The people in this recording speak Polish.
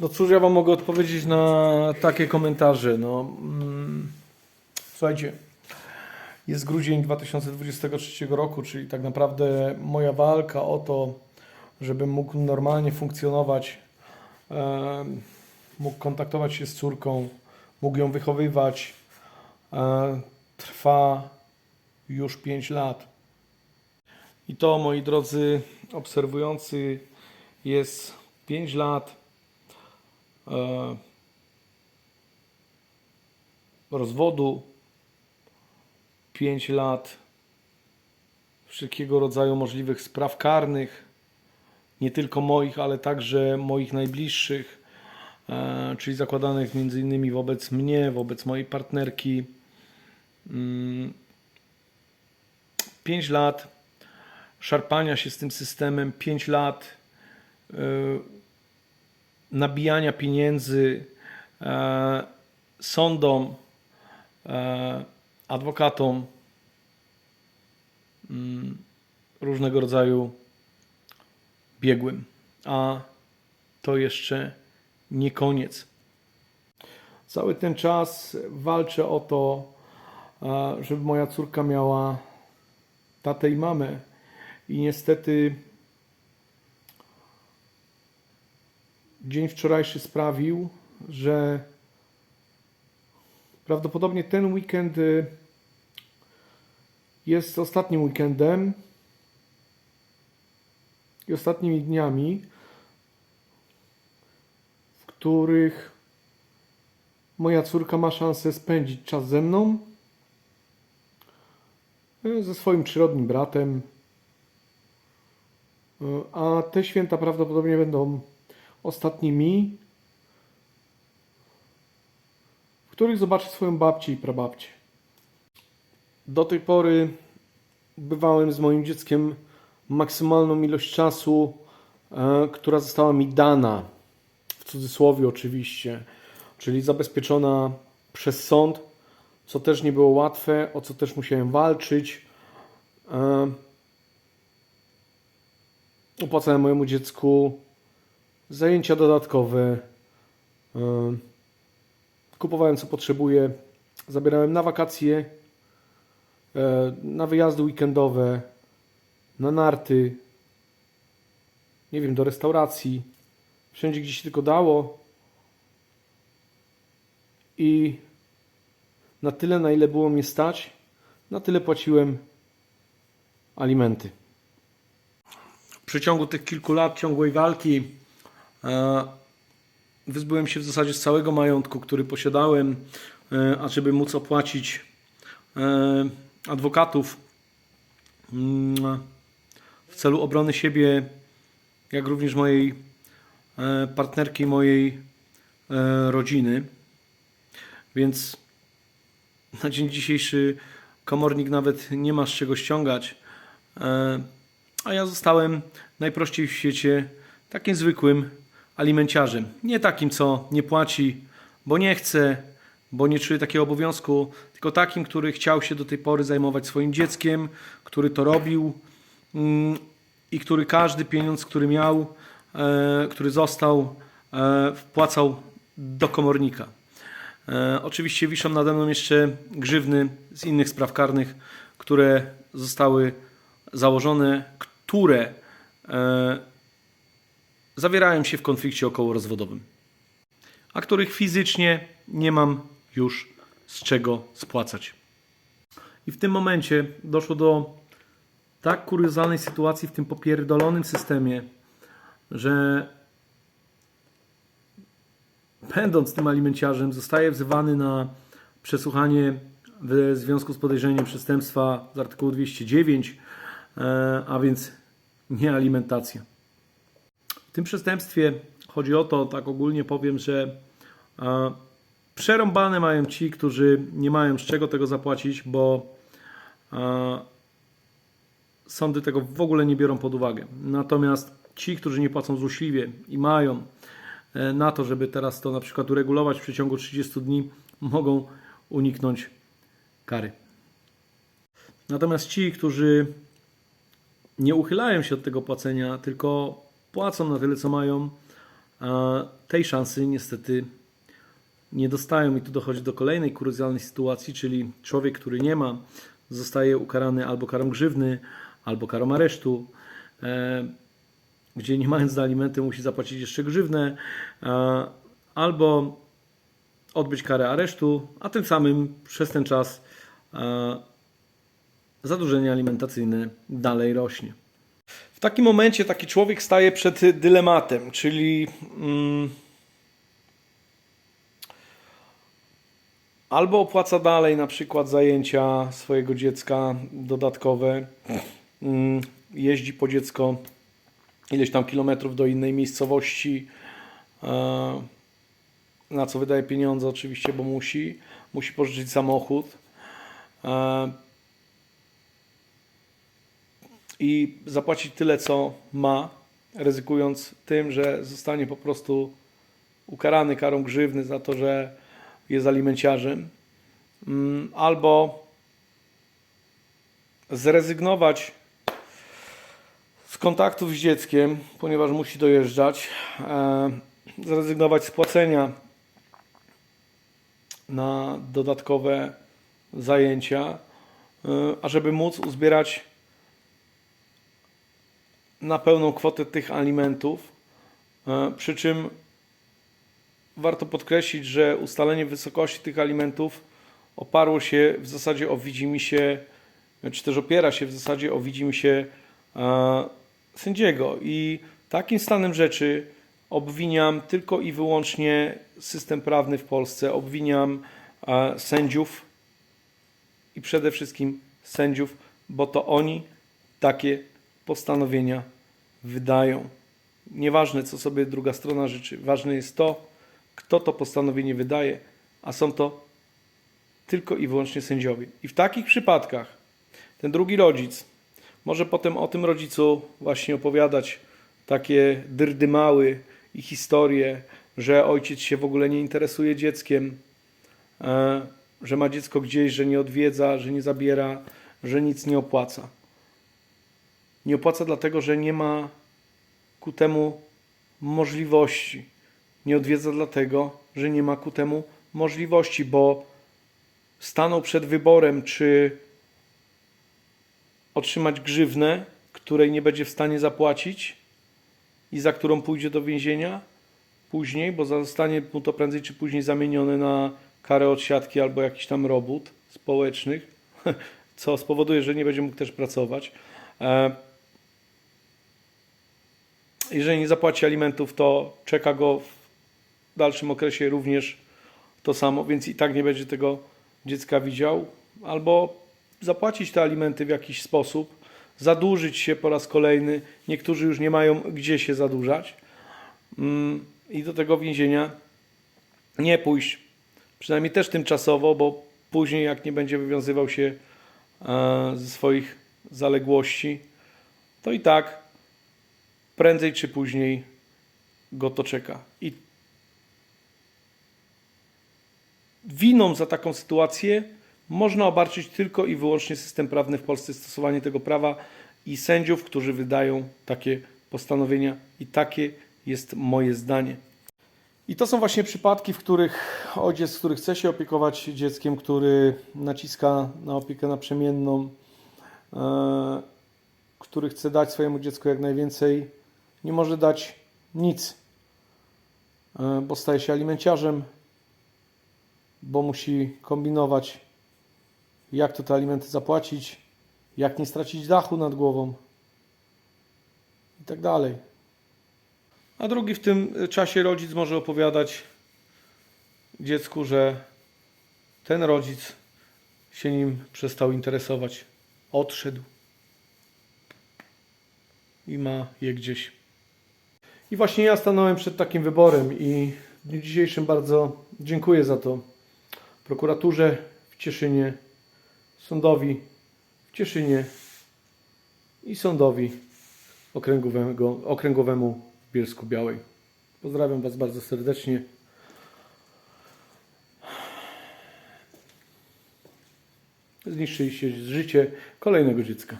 No cóż ja wam mogę odpowiedzieć na takie komentarze. No, mm, słuchajcie, jest grudzień 2023 roku, czyli tak naprawdę moja walka o to, żebym mógł normalnie funkcjonować, em, mógł kontaktować się z córką, mógł ją wychowywać, e, trwa już 5 lat. I to, moi drodzy obserwujący, jest 5 lat e, rozwodu, 5 lat wszelkiego rodzaju możliwych spraw karnych, nie tylko moich, ale także moich najbliższych, e, czyli zakładanych między innymi wobec mnie, wobec mojej partnerki. 5 lat szarpania się z tym systemem, 5 lat y, nabijania pieniędzy e, sądom, e, adwokatom, mm, różnego rodzaju biegłym. A to jeszcze nie koniec. Cały ten czas walczę o to, e, żeby moja córka miała tatę i mamę. I niestety dzień wczorajszy sprawił, że prawdopodobnie ten weekend y, jest ostatnim weekendem i ostatnimi dniami, w których moja córka ma szansę spędzić czas ze mną, y, ze swoim przyrodnim bratem, a te święta prawdopodobnie będą ostatnimi, w których zobaczę swoją babcię i prababcię. Do tej pory bywałem z moim dzieckiem maksymalną ilość czasu, e, która została mi dana, w cudzysłowie oczywiście, czyli zabezpieczona przez sąd, co też nie było łatwe, o co też musiałem walczyć. E, opłacałem mojemu dziecku zajęcia dodatkowe, kupowałem co potrzebuje, zabierałem na wakacje, e, na wyjazdy weekendowe, na narty, nie wiem, do restauracji, wszędzie gdzie się tylko dało. I na tyle, na ile było mnie stać, na tyle płaciłem alimenty. W przeciągu tych kilku lat ciągłej walki wyzbyłem się w zasadzie z całego majątku, który posiadałem, e, ażeby móc opłacić e, adwokatów mm, w celu obrony siebie, jak również mojej e, partnerki, mojej e, rodziny. Więc na dzień dzisiejszy komornik nawet nie ma z czego ściągać. E, a ja zostałem najprościej w świecie takim zwykłym alimenciarzem. Nie takim, co nie płaci, bo nie chce, bo nie czuje takiego obowiązku, tylko takim, który chciał się do tej pory zajmować swoim dzieckiem, który to robił mm, i który każdy pieniądz, który miał, e, który został, e, wpłacał do komornika. E, oczywiście wiszą nade mną jeszcze grzywny z innych spraw karnych, które zostały założone, które zawierają się w konflikcie okołorozwodowym, a których fizycznie nie mam już z czego spłacać. I w tym momencie doszło do tak kuriozalnej sytuacji w tym popierdolonym systemie, że będąc tym alimenciarzem, zostaje wzywany na przesłuchanie w związku z podejrzeniem przestępstwa z artykułu 209, e, a więc nie alimentacja. W tym przestępstwie chodzi o to, tak ogólnie powiem, że przerąbane mają ci, którzy nie mają z czego tego zapłacić, bo sądy tego w ogóle nie biorą pod uwagę. Natomiast ci, którzy nie płacą złośliwie i mają e, na to, żeby teraz to na przykład uregulować w przeciągu 30 dni, mogą uniknąć kary. Natomiast ci, którzy nie uchylają się od tego płacenia, tylko płacą na tyle, co mają, a tej szansy niestety nie dostają. I tu dochodzi do kolejnej kuriozalnej sytuacji, czyli człowiek, który nie ma, zostaje ukarany albo karą grzywny, albo karą aresztu, e, gdzie nie mając na alimenty musi zapłacić jeszcze grzywnę, albo odbyć karę aresztu, a tym samym przez ten czas zadłużenie alimentacyjne dalej rośnie. W takim momencie taki człowiek staje przed dylematem, czyli mm, albo opłaca dalej na przykład zajęcia swojego dziecka dodatkowe, mm, jeździ po dziecko ileś tam kilometrów do innej miejscowości, e, na co wydaje pieniądze oczywiście, bo musi, musi pożyczyć samochód. I zapłacić tyle, co ma, ryzykując tym, że zostanie po prostu ukarany karą grzywny za to, że jest alimenciarzem, Mm, albo zrezygnować z kontaktów z dzieckiem, ponieważ musi dojeżdżać, e, zrezygnować z płacenia na dodatkowe zajęcia, e, ażeby móc uzbierać na pełną kwotę tych alimentów. E, Przy czym warto podkreślić, że ustalenie wysokości tych alimentów oparło się w zasadzie o widzimisię, czy też opiera się w zasadzie o widzimisię e, sędziego. I takim stanem rzeczy obwiniam tylko i wyłącznie system prawny w Polsce, obwiniam e, sędziów i przede wszystkim sędziów, bo to oni takie postanowienia wydają. Nieważne, co sobie druga strona życzy, ważne jest to, kto to postanowienie wydaje, a są to tylko i wyłącznie sędziowie. I w takich przypadkach ten drugi rodzic może potem o tym rodzicu właśnie opowiadać takie dyrdymały i historie, że ojciec się w ogóle nie interesuje dzieckiem, e, że ma dziecko gdzieś, że nie odwiedza, że nie zabiera, że nic nie opłaca. Nie opłaca dlatego, że nie ma ku temu możliwości. Nie odwiedza dlatego, że nie ma ku temu możliwości, bo stanął przed wyborem, czy otrzymać grzywnę, której nie będzie w stanie zapłacić i za którą pójdzie do więzienia później, bo zostanie mu to prędzej czy później zamienione na karę odsiadki albo jakiś tam robót społecznych, co spowoduje, że nie będzie mógł też pracować. Jeżeli nie zapłaci alimentów, to czeka go w dalszym okresie również to samo, więc i tak nie będzie tego dziecka widział, albo zapłacić te alimenty w jakiś sposób, zadłużyć się po raz kolejny. Niektórzy już nie mają gdzie się zadłużać mm, i do tego więzienia nie pójść. Przynajmniej też tymczasowo, bo później, jak nie będzie wywiązywał się e, ze swoich zaległości, to i tak prędzej czy później go to czeka. I winą za taką sytuację można obarczyć tylko i wyłącznie system prawny w Polsce, stosowanie tego prawa i sędziów, którzy wydają takie postanowienia. I takie jest moje zdanie. I to są właśnie przypadki, w których ojciec, który chce się opiekować dzieckiem, który naciska na opiekę naprzemienną, e, który chce dać swojemu dziecku jak najwięcej, nie może dać nic, e, bo staje się alimenciarzem, bo musi kombinować, jak to te alimenty zapłacić, jak nie stracić dachu nad głową i tak dalej. A drugi w tym czasie rodzic może opowiadać dziecku, że ten rodzic się nim przestał interesować, odszedł i ma je gdzieś. I właśnie ja stanąłem przed takim wyborem i w dniu dzisiejszym bardzo dziękuję za to prokuraturze w Cieszynie, sądowi w Cieszynie i sądowi okręgowego, okręgowemu w Bielsku Białej. Pozdrawiam Was bardzo serdecznie. Zniszczyliście życie kolejnego dziecka.